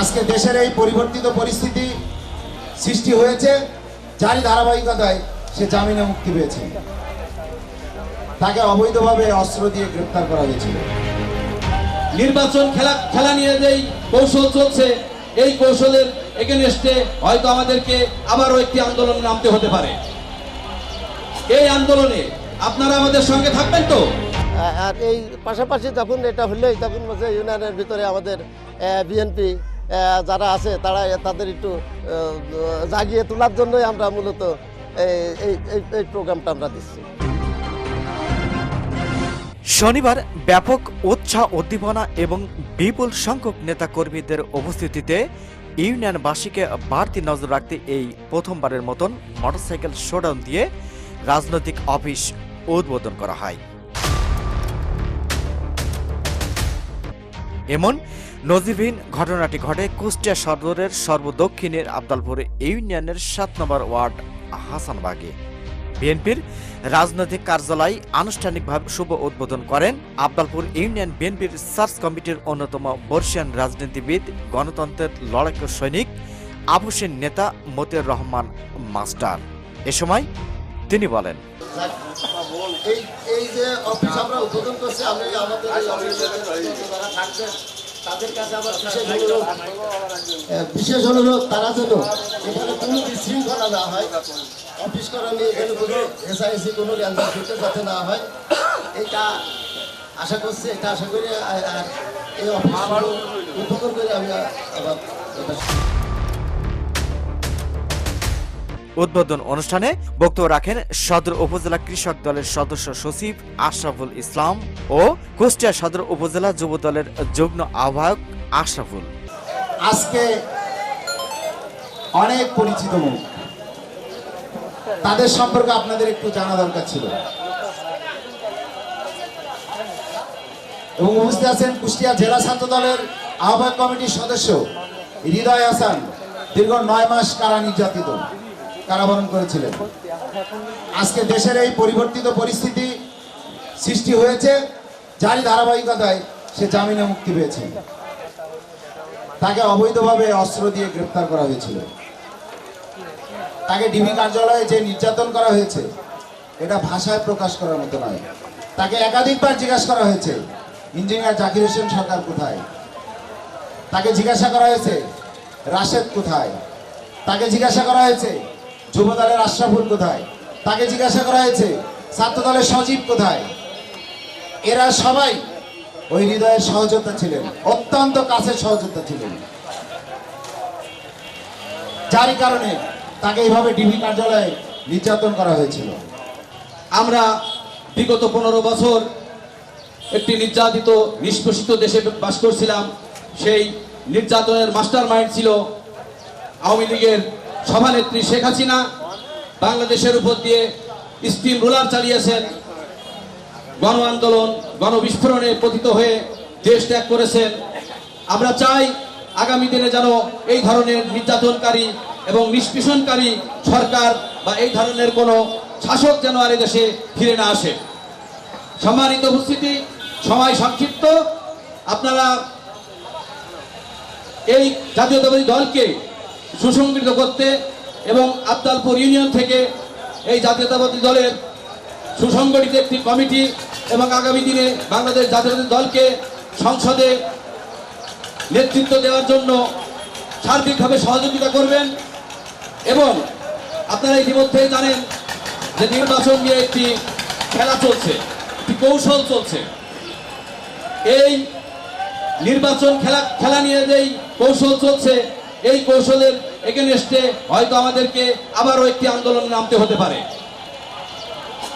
আজকে দেশের এই পরিবর্তিত পরিস্থিতি সৃষ্টি হয়েছে যারই ধারাবাহিকতায় সে জামিনে মুক্তি পেয়েছে। তাকে অবৈধভাবে অস্ত্র দিয়ে গ্রেপ্তার করা হয়েছিল নির্বাচন খেলা খেলা নিয়ে যেই কৌশল চলছে এই কৌশলের এগেনস্টে হয়তো আমাদেরকে আবারও একটি আন্দোলনে নামতে হতে পারে। এই আন্দোলনে আপনারা আমাদের সঙ্গে থাকবেন তো? আর এই পাশাপাশি যখন এটা হলেই তখন ইউনিয়নের ভিতরে আমাদের বিএনপি যারা আছে, তারা তাদের একটু জাগিয়ে তোলার জন্যই আমরা মূলত এই- এই প্রোগ্রামটা আমরা দিচ্ছি। শনিবার ব্যাপক উৎসাহ উদ্দীপনা এবং বিপুল সংখ্যক নেতাকর্মীদের উপস্থিতিতে ইউনিয়নবাসীকে বাড়তি নজর রাখতে এই প্রথমবারের মতন মোটরসাইকেল শোডাউন দিয়ে রাজনৈতিক অফিস উদ্বোধন করা হয়। এমন নজিরবিহীন ঘটনাটি ঘটে কুষ্টিয়া সদরের সর্বদক্ষিণের আবদালপুর ইউনিয়নের সাত নম্বর ওয়ার্ড হাসানবাগে। বিএনপির রাজনৈতিক কার্যালয় আনুষ্ঠানিকভাবে শুভ উদ্বোধন করেন আবদালপুর ইউনিয়ন বিএনপির সার্চ কমিটির অন্যতম বর্ষিয়ান রাজনীতিবিদ, গণতন্ত্রের লড়াকু সৈনিক আবুসেন নেতা মতিউর রহমান মাস্টার। এ সময় তিনি বলেন, এই যে অফিস আমরা উদ্বোধন করছি আমি আমাদের বিশেষ অনুরোধ। তারা যেন এখানে কোনো বিশৃঙ্খলা না হয়। অফিস করা নিয়ে এখানে কোনো এসআইসি কোনো গ্যাঞ্জাম করতে যাতে না হয়। এটা আশা করছি এটা আশা করি আর এই অফিস উপকার করে আমি আবার উদ্বোধন অনুষ্ঠানে বক্তব্য রাখেন সদর উপজেলা কৃষক দলের সদস্য সচিব আশরাফুল ইসলাম ও কুষ্টিয়া সদর উপজেলা যুব দলের যুগ্ম আহ্বায়ক আশরাফুল। আজকে অনেক পরিচিত মুখ তাদের সম্পর্কে আপনাদের একটু জানা দরকার ছিল। এবং উপস্থিত আছেন কুষ্টিয়া জেলা ছাত্র দলের আহ্বায়ক কমিটির সদস্য হৃদয় হাসান। দীর্ঘ নয় মাস কারা নির্যাতিত। কারাবরণ করেছিলেন। আজকে দেশের এই পরিবর্তিত পরিস্থিতি সৃষ্টি হয়েছে, যারই ধারাবাহিকতায় সে জামিনে মুক্তি পেয়েছে। তাকে অবৈধভাবে অস্ত্র দিয়ে গ্রেপ্তার করা হয়েছিল। তাকে ডিবি কার্যালয়ে যে নির্যাতন করা হয়েছে, এটা ভাষায় প্রকাশ করার মতো নয়। তাকে একাধিকবার জিজ্ঞাসা করা হয়েছে, ইঞ্জিনিয়ার জাকির হোসেন সরকার কোথায়? তাকে জিজ্ঞাসা করা হয়েছে, রাশেদ কোথায়? তাকে জিজ্ঞাসা করা হয়েছে যুব দলের আশরাফুল কোথায়? তাকে জিজ্ঞাসা করা হয়েছে ছাত্র দলের সজীব কোথায়? এরা সবাই ওই হৃদয়ের সহযোদ্ধা ছিলেন, অত্যন্ত কাছের সহযোদ্ধা ছিলেন। যারই কারণে তাকে এইভাবে ডিবি কার্যালয়ে নির্যাতন করা হয়েছিল। আমরা বিগত পনেরো বছর একটি নির্যাতিত, নিষ্পেষিত দেশে বাস করছিলাম। সেই নির্যাতনের মাস্টার মাইন্ড ছিল আওয়ামী লীগের সভানেত্রী শেখ হাসিনা বাংলাদেশের উপর দিয়ে স্টিম রুলার চালিয়েছেন। গণ আন্দোলন গণবিস্ফোরণে পতিত হয়ে দেশ ত্যাগ করেছেন। আমরা চাই আগামী দিনে যেন এই ধরনের নির্যাতনকারী এবং নিষ্পেষণকারী সরকার বা এই ধরনের কোনো শাসক যেন আর দেশে ফিরে না আসে। সম্মানিত উপস্থিতি, সময় সংক্ষিপ্ত। আপনারা এই জাতীয়তাবাদী দলকে সুসংগঠিত করতে এবং আবদালপুর ইউনিয়ন থেকে এই জাতীয়তাবাদী দলের সুসংগঠিত একটি কমিটি এবং আগামী দিনে বাংলাদেশ জাতীয়তাবাদী দলকে সংসদে নেতৃত্ব দেওয়ার জন্য সার্বিকভাবে সহযোগিতা করবেন এবং আপনারা ইতিমধ্যেই জানেন যে নির্বাচন নিয়ে একটি খেলা চলছে, একটি কৌশল চলছে। এই নির্বাচন খেলা খেলা নিয়ে যেই কৌশল চলছে এই কৌশলের এগেনস্টে হয়তো আমাদেরকে আবারও একটি আন্দোলনে নামতে হতে পারে।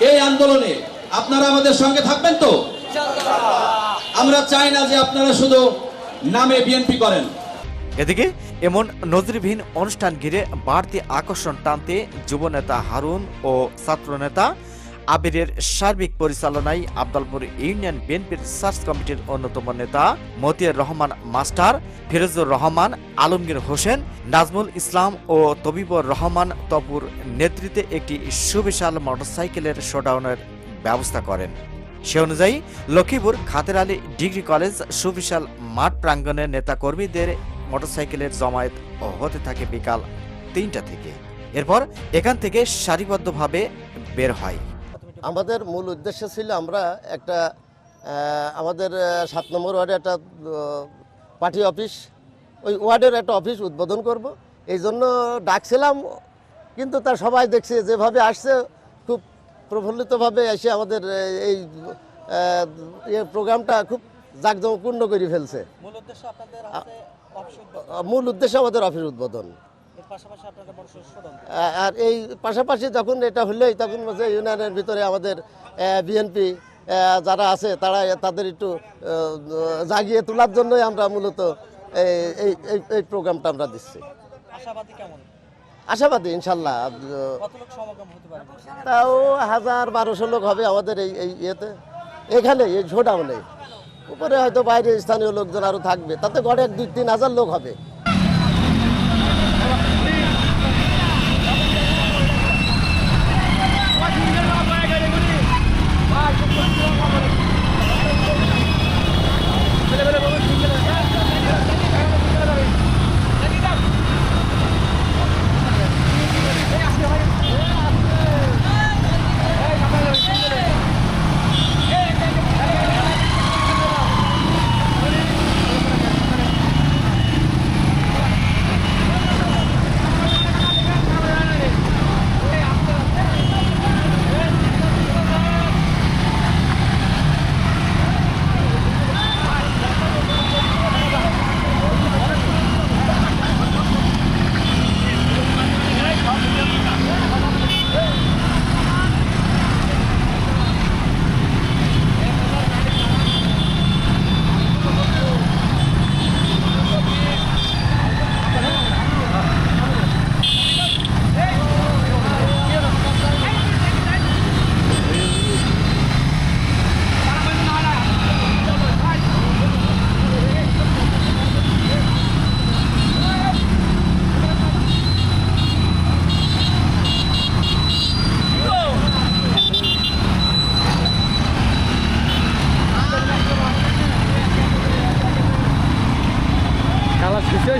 এই আন্দোলনে আপনারা আমাদের সঙ্গে থাকবেন তো? আমরা চাই না যে আপনারা শুধু নামে বিএনপি করেন। এদিকে এমন নজিরবিহীন অনুষ্ঠান ঘিরে বাড়তি আকর্ষণ টানতে যুবনেতা হারুন ও ছাত্রনেতা আবিরের সার্বিক পরিচালনায় আবদালপুর ইউনিয়ন বিএনপির সার্চ কমিটির অন্যতম নেতা মতিয়ার রহমান মাস্টার, ফিরোজুর রহমান, আলমগীর হোসেন, নাজমুল ইসলাম ও তবিবর রহমান তপুর নেতৃত্বে একটি সুবিশাল মোটরসাইকেলের শোডাউনের ব্যবস্থা করেন। সে অনুযায়ী লক্ষ্মীপুর খাতের আলী ডিগ্রি কলেজ সুবিশাল মাঠ প্রাঙ্গণে নেতাকর্মীদের মোটরসাইকেলের জমায়েত হতে থাকে বিকাল তিনটা থেকে। এরপর এখান থেকে সারিবদ্ধভাবে বের হয়। আমাদের মূল উদ্দেশ্য ছিল আমরা একটা আমাদের সাত নম্বর ওয়ার্ডে একটা পার্টি অফিস ওই ওয়ার্ডের একটা অফিস উদ্বোধন করব। এই জন্য ডাকছিলাম কিন্তু তার সবাই দেখছে যেভাবে আসছে খুব প্রফুল্লিতভাবে এসে আমাদের এই প্রোগ্রামটা খুব জাঁকজমকপূর্ণ করে ফেলছে। মূল উদ্দেশ্য আমাদের অফিস উদ্বোধন। আর এই পাশাপাশি যখন এটা হলেই তখন ইউনিয়নের ভিতরে আমাদের বিএনপি যারা আছে তারা তাদের একটু জাগিয়ে তোলার জন্যই আমরা মূলত এই- এই প্রোগ্রামটা আমরা দিচ্ছি। আশাবাদী কেমন? আশাবাদী ইনশাল্লাহ। তাও হাজার বারোশো লোক হবে আমাদের এই এই ইয়েতে। এখানে এই ঝোডাউনে। উপরে হয়তো বাইরে স্থানীয় লোকজন আরও থাকবে। তাতে গড়ে এক দুই তিন হাজার লোক হবে।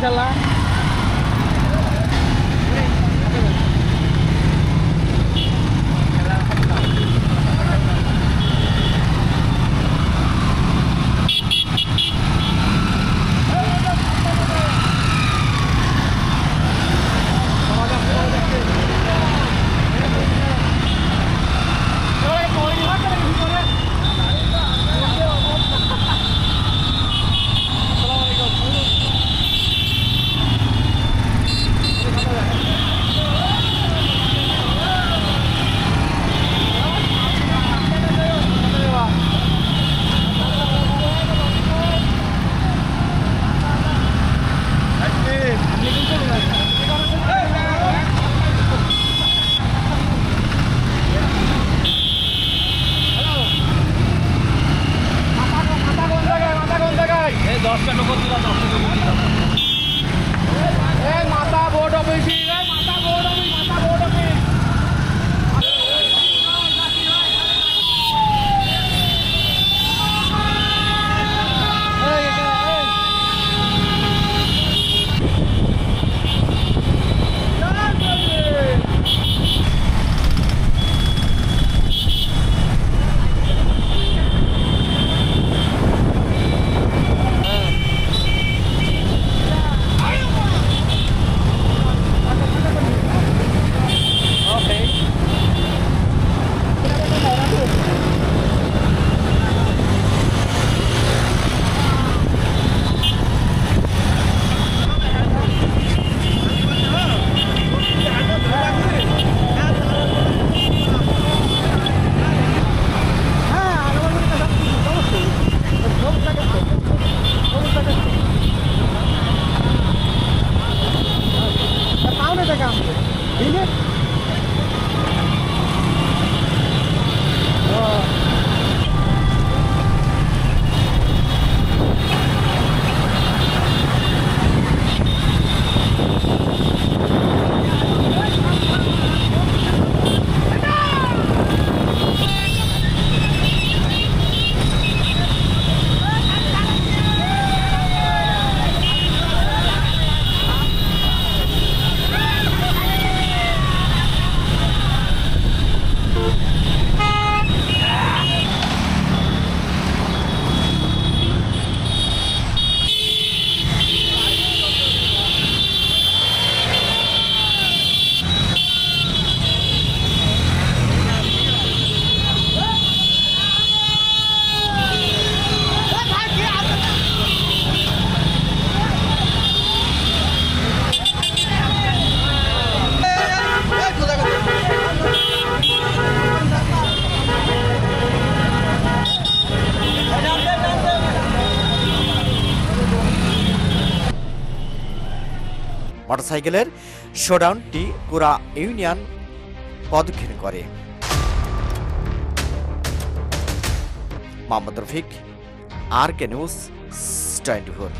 seja lá. 这样明天 মোটরসাইকেলের শোডাউনটি কুরা ইউনিয়ন পদক্ষেপ করে। Mohammad Rafiq R K news twenty four